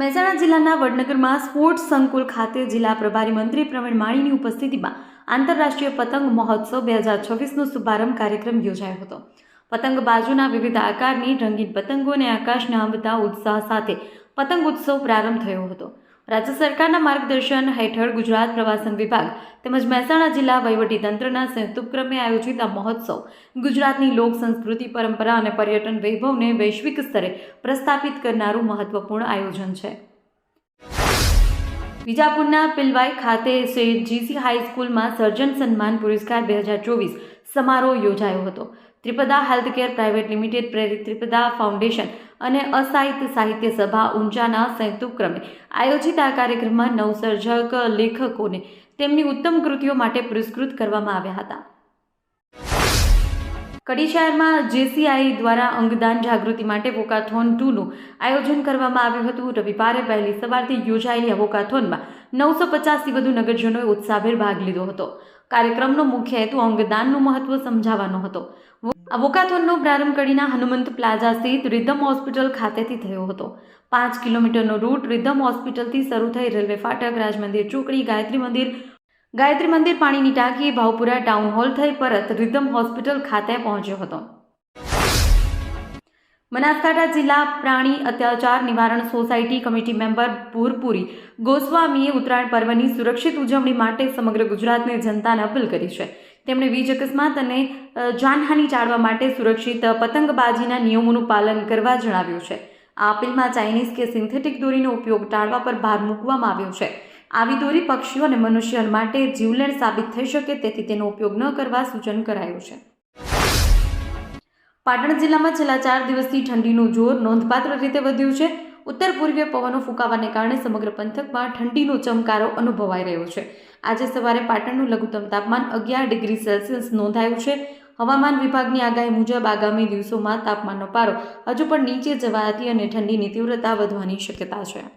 મહેસાણા જિલ્લાના વડનગરમાં સ્પોર્ટ્સ સંકુલ ખાતે જિલ્લા પ્રભારી મંત્રી પ્રવીણ માળીની ઉપસ્થિતિમાં આંતરરાષ્ટ્રીય પતંગ મહોત્સવ બે હજાર છવ્વીસનો શુભારંભ કાર્યક્રમ યોજાયો હતો. પતંગ બાજુના વિવિધ આકારની રંગીન પતંગોને આકાશને આંબતા ઉત્સાહ સાથે પતંગ ઉત્સવ પ્રારંભ થયો હતો. રાજ્ય સરકારના માર્ગદર્શન હેઠળ ગુજરાત પ્રવાસન વિભાગ તેમજ મહેસાણા જિલ્લા વહીવટીતંત્રના સંયુક્ત ઉપક્રમે આયોજિત આ મહોત્સવ ગુજરાતની લોક સંસ્કૃતિ, પરંપરા અને પર્યટન વૈભવને વૈશ્વિક સ્તરે પ્રસ્થાપિત કરનારું મહત્વપૂર્ણ આયોજન છે. વિજાપુરના પિલવાઈ ખાતે શ્રી જીસી હાઈસ્કૂલમાં સર્જન સન્માન પુરસ્કાર બે હજાર ચોવીસ સમારોહ યોજાયો હતો. ત્રિપદા હેલ્થકેર પ્રાઇવેટ લિમિટેડ પ્રેરિત ત્રિપદા ફાઉન્ડેશન અને અસાહિત્ય સાહિત્ય સભા ઊંચાના સંયુક્ત ઉપક્રમે આયોજિત આ કાર્યક્રમમાં નવસર્જક લેખકોને તેમની ઉત્તમ કૃતિઓ માટે પુરસ્કૃત કરવામાં આવ્યા હતા. કડી શહેરમાં જેસીઆઈ દ્વારા અંગદાન જાગૃતિ માટે વોકાથોન ટુનું આયોજન કરવામાં આવ્યું હતું. રવિવારે વહેલી સવારથી યોજાયેલી આ વોકાથોનમાં નવસો પચાસથી વધુ નગરજનોએ ઉત્સાહભેર ભાગ લીધો હતો. કાર્યક્રમનો મુખ્ય હેતુ અંગદાનનું મહત્વ સમજાવવાનો હતો. આ વોકાથોનનો પ્રારંભ કડીના હનુમંત પ્લાઝા સ્થિત રિધમ હોસ્પિટલ ખાતેથી થયો હતો. પાંચ કિલોમીટરનો રૂટ રિધમ હોસ્પિટલથી શરૂ થઈ રેલવે ફાટક, રાજમંદિર ચોકડી, ગાયત્રી મંદિર ગાયત્રી મંદિર પાણીની ટાંકી ભાવપુરા ટાઉન હોલ થઈ પરત રિધમ હોસ્પિટલ ખાતે પહોંચ્યો હતો. બનાસકાંઠા જિલ્લા પ્રાણી અત્યાચાર નિવારણ સોસાયટી કમિટી મેમ્બર ભૂરપુરી ગોસ્વામીએ ઉત્તરાયણ પર્વની સુરક્ષિત ઉજવણી માટે સમગ્ર ગુજરાતની જનતાને અપીલ કરી છે. તેમણે વીજ અકસ્માત અને જાનહાની ટાળવા માટે સુરક્ષિત પતંગબાજીના નિયમોનું પાલન કરવા જણાવ્યું છે. આ અપીલમાં ચાઇનીઝ કે સિન્થેટિક દોરીનો ઉપયોગ ટાળવા પર ભાર મૂકવામાં આવ્યો છે. આવી દોરી પક્ષીઓ અને મનુષ્ય માટે જીવલેણ સાબિત થઈ શકે તેથી તેનો ઉપયોગ ન કરવા સૂચન કરાયું છે. પાટણ જિલ્લામાં છેલ્લા ચાર દિવસથી ઠંડીનું જોર નોંધપાત્ર રીતે વધ્યું છે. ઉત્તર પૂર્વીય પવનો ફૂંકાવાને કારણે સમગ્ર પંથકમાં ઠંડીનો ચમકારો અનુભવાઈ રહ્યો છે. આજે સવારે પાટણનું લઘુત્તમ તાપમાન અગિયાર ડિગ્રી સેલ્સિયસ નોંધાયું છે. હવામાન વિભાગની આગાહી મુજબ આગામી દિવસોમાં તાપમાનનો પારો હજુ પણ નીચે જવાથી અને ઠંડીની તીવ્રતા વધવાની શક્યતા છે.